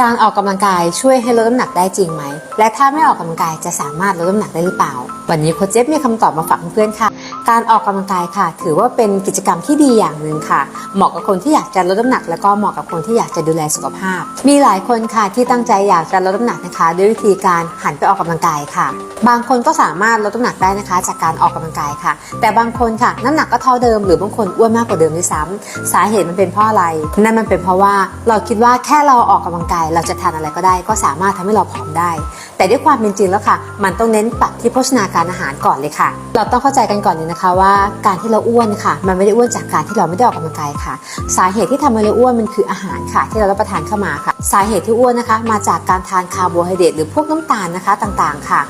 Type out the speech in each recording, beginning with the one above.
การออกกำลังกายช่วยให้ลดน้ำหนักได้จริงไหม และถ้าไม่ออกกำลังกายจะสามารถลดน้ำหนักได้หรือเปล่า วันนี้โค้ชเจฟมีคำตอบมาฝากเพื่อนๆค่ะ การออกกำลังกายค่ะ ถือว่าเป็นกิจกรรมที่ดีอย่างหนึ่งค่ะ เหมาะกับคนที่อยากจะลดน้ำหนัก แล้วก็เหมาะกับคนที่อยากจะดูแลสุขภาพ มีหลายคนค่ะที่ตั้งใจอยากจะลดน้ำหนักนะคะ ด้วยวิธีการหันไปออกกำลังกายค่ะ บางคนก็สามารถลดน้ำหนักได้นะคะ จากการออกกำลังกายค่ะ แต่บางคนค่ะน้ำหนักก็เท่าเดิม หรือบางคนอ้วนมากกว่าเดิมด้วยซ้ำสาเหตุมันเป็นเพราะอะไร นั่นมันเป็นเพราะว่าเราคิดว่าแค่เราออกกำลังกาย เราจะทานอะไรก็ได้ ก็สามารถทำให้เราผอมได้ แต่ด้วยความเป็นจริงแล้วค่ะ มันต้องเน้นปรับที่โภชนาการอาหารก่อนเลยค่ะ เราต้องเข้าใจกันก่อนเลยนะคะว่าการที่เราอ้วนค่ะ มันไม่ได้อ้วนจากการที่เราไม่ได้ออกกำลังกายค่ะ สาเหตุที่ทำให้เราอ้วนมันคืออาหารค่ะ ที่เรารับประทานเข้ามาค่ะ สาเหตุที่อ้วนนะคะ มาจากการทานคาร์โบไฮเดรตหรือพวกน้ำตาลนะคะต่างๆ ค่ะ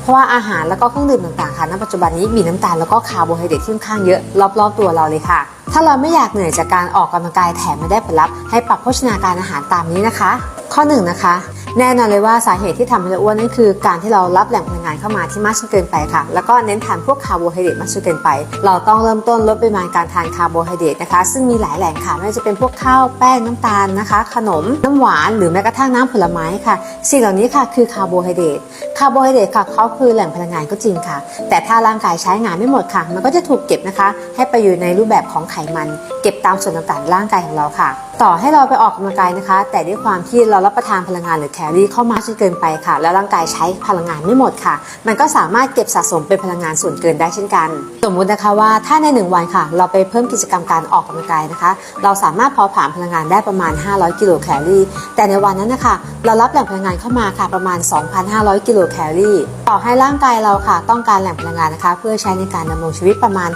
เพราะว่าอาหารแล้วก็เครื่องดื่มต่างๆค่ะณปัจจุบันนี้มีน้ำตาลแล้วก็คาร์โบไฮเดรตที่ค่อนข้างเยอะรอบๆตัวเราเลยค่ะ ถ้าเราไม่อยากเหนื่อยจากการออกกำลังกายแถมไม่ได้ผลลัพธ์ให้ปรับโภชนาการอาหารตามนี้นะคะ ข้อหนึ่งนะคะแน่นอนเลยว่าสาเหตุที่ทำให้เราอ้วนนั่นคือการที่เรารับแหล่งพลังงานเข้ามาที่มากจนเกินไปค่ะ แล้วก็เน้นทานพวกคาร์โบไฮเดรตมากจนเกินไป เราต้องเริ่มต้นลดปริมาณการทานคาร์โบไฮเดรตนะคะ ซึ่งมีหลายแหล่งค่ะไม่ว่าจะเป็นพวกข้าวแป้งน้ำตาลนะคะ ขนมน้ำหวานหรือแม้กระทั่งน้ำผลไม้ค่ะสิ่งเหล่านี้ค่ะคือคาร์โบไฮเดรตคาร์โบไฮเดรตค่ะเขาคือแหล่งพลังงานก็จริงค่ะ แต่ถ้าร่างกายใช้งานไม่หมดค่ะ มันก็จะถูกเก็บนะคะ ให้ไปอยู่ในรูปแบบของไขมัน เก็บตามส่วนต่างๆร่างกายของเราค่ะ ต่อให้เราไปออกกำลังกายนะคะ แต่ด้วยความที่เรารับประทานพลังงานหรือแคลอรี่เข้ามาจนเกินไปค่ะ แล้วร่างกายใช้พลังงานไม่หมดค่ะ มันก็สามารถเก็บสะสมเป็นพลังงานส่วนเกินได้เช่นกัน สมมุตินะคะว่าถ้าใน 1 วันค่ะ เราไปเพิ่มกิจกรรมการออกกำลังกายนะคะ เราสามารถเผาผลาญพลังงานได้ประมาณ 500 กิโลแคลอรี่ แต่ในวันนั้นนะคะเรารับแหล่งพลังงานเข้ามาค่ะประมาณ 2,500 กิโลแคลอรี่ต่อให้ร่างกายเราค่ะ ต้องการแหล่งพลังงานนะคะ เพื่อใช้ในการดำรงชีวิตประมาณ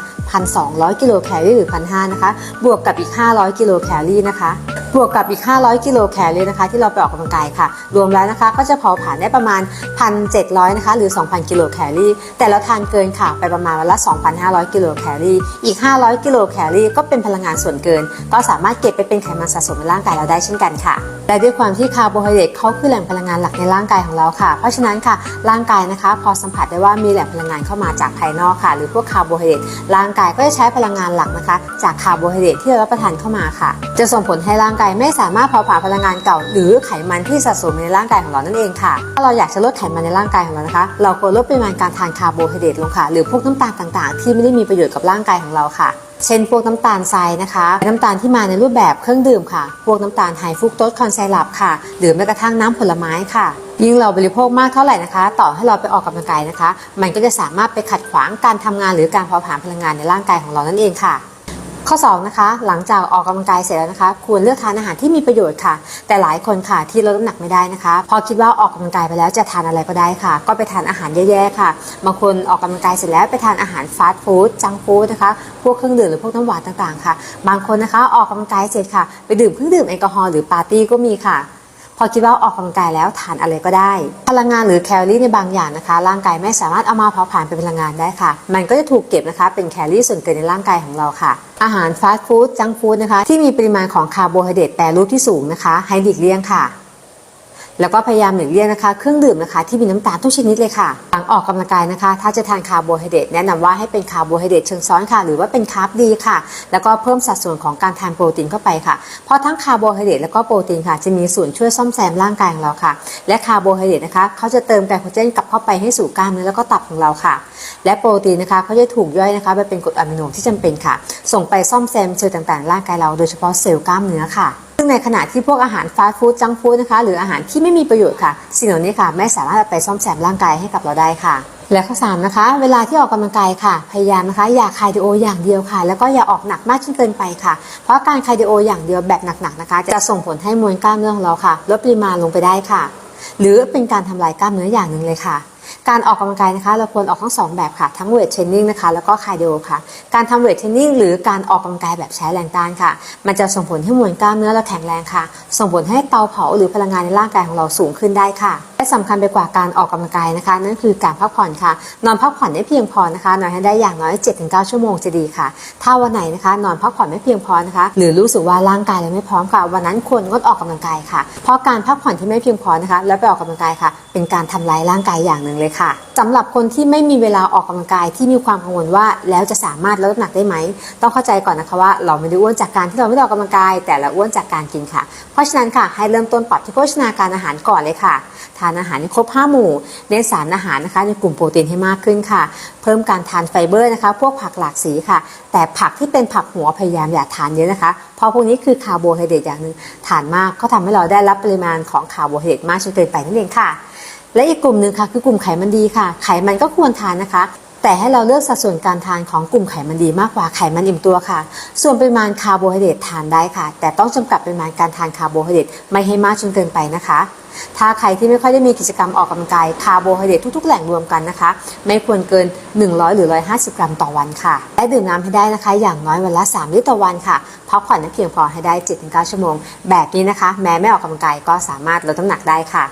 1,200 กิโลแคลอรี่หรือ1,500นะคะ บวกกับอีก 500 กิโลแคลอรี่นะคะ บวกกับอีก 500 กิโลแคลอรี่นะคะ ที่เราไปออกกำลังกายค่ะ รวมแล้วนะคะ ก็จะเผาผลาญได้ประมาณ 1,700 นะคะ หรือ 2,000 กิโลแคลอรี่ แต่เราทานเกินค่ะ ไปประมาณวันละ 2,500 กิโลแคลอรี่ อีก 500 กิโลแคลอรี่ก็เป็นพลังงานส่วนเกิน ก็สามารถเก็บไปเป็นไขมันสะสมในร่างกายเราได้เช่นกันค่ะ และด้วยความที่คาร์โบไฮเดรตเขาคือแหล่งพลังงานหลักในร่างกายของเราค่ะ เพราะฉะนั้นค่ะ ร่างกายนะคะ พอสัมผัสได้ว่ามีแหล่งพลังงานเข้ามาจากภายนอกค่ะ หรือพวกคาร์โบไฮเดรต ร่างกายก็จะใช้พลังงานหลักนะคะ จากคาร์โบไฮเดรตที่เรารับประทานเข้ามาค่ะ จะส่งผลให้ร่างกายไม่สามารถเผาผลาญพลังงานเก่า หรือไขมันที่สะสมในร่างกายของเรานั่นเองค่ะ ถ้าเราอยากจะลดไขมันในร่างกายของเรานะคะ เราควรลดปริมาณการทานคาร์โบไฮเดรตลงค่ะ หรือพวกน้ำตาลต่างๆ ที่ไม่ได้มีประโยชน์กับร่างกายของเราค่ะ เช่น พวกน้ำตาลทรายนะคะ น้ำตาลที่มาในรูปแบบเครื่องดื่มค่ะ พวกน้ำตาลไฮฟุกโตสคอนไซรัปค่ะ หรือแม้กระทั่งน้ำผลไม้ค่ะยิ่งเราบริโภคมากเท่าไหร่นะคะ ต่อให้เราไปออกกำลังกายนะคะ มันก็จะสามารถไปขัดขวางการทำงานหรือการเผาผลาญพลังงานในร่างกายของเรานั่นเองค่ะ ข้อ2นะคะหลังจากออกกำลังกายเสร็จแล้วนะคะ ควรเลือกทานอาหารที่มีประโยชน์ค่ะ แต่หลายคนค่ะที่ลดน้ำหนักไม่ได้นะคะ พอคิดว่าออกกำลังกายไปแล้วจะทานอะไรก็ได้ค่ะ ก็ไปทานอาหารแย่ๆค่ะบางคนออกกำลังกายเสร็จแล้วไปทานอาหารฟาสต์ฟู้ดจังฟู้ดนะคะพวกเครื่องดื่มหรือพวกน้ำหวานต่างๆค่ะ บางคนนะคะออกกำลังกายเสร็จค่ะ ไปดื่มเครื่องดื่มแอลกอฮอล์หรือปาร์ตี้ก็มีค่ะ อคิดว่าออกกำลังกายแล้วทานอะไรก็ได้ พลังงานหรือแคลอรี่ในบางอย่างนะคะ ร่างกายไม่สามารถเอามาเผาผลาญเป็นพลังงานได้ค่ะ มันก็จะถูกเก็บนะคะ เป็นแคลอรี่ส่วนเกินในร่างกายของเราค่ะ อาหารฟาสต์ฟู้ดจังฟู้ดนะคะ ที่มีปริมาณของคาร์โบไฮเดรตแปรรูปที่สูงนะคะ ให้หลีกเลี่ยงค่ะ แล้วก็พยายามหลีกเลี่ยงนะคะ เครื่องดื่มนะคะที่มีน้ำตาลทุกชนิดเลยค่ะ หลังออกกำลังกายนะคะ ถ้าจะทานคาร์โบไฮเดรตแนะนำว่าให้เป็นคาร์โบไฮเดรตเชิงซ้อนค่ะ หรือว่าเป็นคาร์บดีค่ะ แล้วก็เพิ่มสัดส่วนของการทานโปรตีนเข้าไปค่ะ เพราะทั้งคาร์โบไฮเดรตแล้วก็โปรตีนค่ะ จะมีส่วนช่วยซ่อมแซมร่างกายของเราค่ะ และคาร์โบไฮเดรตนะคะเขาจะเติมไกลโคเจนกลับเข้าไปให้สู่กล้ามเนื้อแล้วก็ตับของเราค่ะ และโปรตีนนะคะเขาจะถูกย่อยนะคะไปเป็นกรดอะมิโนที่จำเป็นค่ะ ส่งไปซ่อมแซมเซลล์ต่างๆ ร่างกายเราโดยเฉพาะเซลล์กล้ามเนื้อค่ะ ซึ่งในขณะที่พวกอาหารฟาสต์ฟู้ดจังฟู้ดนะคะ หรืออาหารที่ไม่มีประโยชน์ค่ะ สิ่งเหล่านี้ค่ะ ไม่สามารถไปซ่อมแซมร่างกายให้กับเราได้ค่ะ และข้อ3นะคะ เวลาที่ออกกำลังกายค่ะ พยายามนะคะ อย่าคาร์ดิโออย่างเดียวค่ะ แล้วก็อย่าออกหนักมากจนเกินไปค่ะ เพราะการคาร์ดิโออย่างเดียวแบบหนักๆนะคะ จะส่งผลให้มวลกล้ามเนื้อของเราค่ะ ลดปริมาณลงไปได้ค่ะ หรือเป็นการทำลายกล้ามเนื้ออย่างหนึ่งเลยค่ะ การออกกำลังกายนะคะเราควรออกทั้งสองแบบค่ะ ทั้งเวทเทรนนิ่งนะคะแล้วก็คาร์ดิโอค่ะ การทำเวทเทรนนิ่งหรือการออกกำลังกายแบบใช้แรงต้านค่ะ มันจะส่งผลให้มวลกล้ามเนื้อเราแข็งแรงค่ะ ส่งผลให้เตาเผาหรือพลังงานในร่างกายของเราสูงขึ้นได้ค่ะ และสำคัญไปกว่าการออกกำลังกายนะคะ นั่นคือการพักผ่อนค่ะ นอนพักผ่อนได้เพียงพอนะคะนอนให้ได้อย่างน้อย 7-9 ชั่วโมงจะดีค่ะ ถ้าวันไหนนะคะ นอนพักผ่อนไม่เพียงพอนะคะ หรือรู้สึกว่าร่างกายเราไม่พร้อมค่ะ วันนั้นควรงดออกกำลังกายค่ะ เพราะการพักผ่อนที่ไม่เพียงพอนะคะ แล้วไปออกกำลังกายค่ะ เป็นการทำลายร่างกายอย่างหนึ่งเลยค่ะสำหรับคนที่ไม่มีเวลาออกกำลังกายที่มีความกังวลว่า แล้วจะสามารถลดน้ำหนักได้ไหมต้องเข้าใจก่อนนะคะว่า เราไม่ได้อ้วนจากการที่เราไม่ได้ออกกำลังกาย แต่เราอ้วนจากการกินค่ะ เพราะฉะนั้นค่ะให้เริ่มต้นปรับที่โภชนาการอาหารก่อนเลยค่ะทานอาหารให้ครบ 5 หมู่เน้นสารอาหารนะคะในกลุ่มโปรตีนให้มากขึ้นค่ะ เพิ่มการทานไฟเบอร์นะคะ พวกผักหลากสีค่ะ แต่ผักที่เป็นผักหัวพยายามอย่าทานเยอะนะคะ เพราะพวกนี้คือคาร์โบไฮเดรตอย่างหนึ่งทานมากก็ทำให้เราได้รับปริมาณของคาร์โบไฮเดรตมากจนเกินไปนั่นเองค่ะ และอีกกลุ่มหนึ่งค่ะคือกลุ่มไขมันดีค่ะ ไขมันก็ควรทานนะคะ แต่ให้เราเลือกสัดส่วนการทานของกลุ่มไขมันดีมากกว่าไขมันอิ่มตัวค่ะ ส่วนปริมาณคาร์โบไฮเดรตทานได้ค่ะ แต่ต้องจำกัดปริมาณการทานคาร์โบไฮเดรตไม่ให้มากจนเกินไปนะคะ ถ้าใครที่ไม่ค่อยได้มีกิจกรรมออกกำลังกายคาร์โบไฮเดรตทุกๆ แหล่งรวมกันนะคะ ไม่ควรเกิน 100 หรือ 150 กรัมต่อวันค่ะ และดื่มน้ำให้ได้นะคะ อย่างน้อยวันละ 3 ลิตรต่อวันค่ะพักผ่อนให้เพียงพอให้ได้ 7-9 ชั่วโมง แบบนี้นะคะ แม้ไม่ออกกำลังกายก็สามารถลดน้ำหนักได้ค่ะ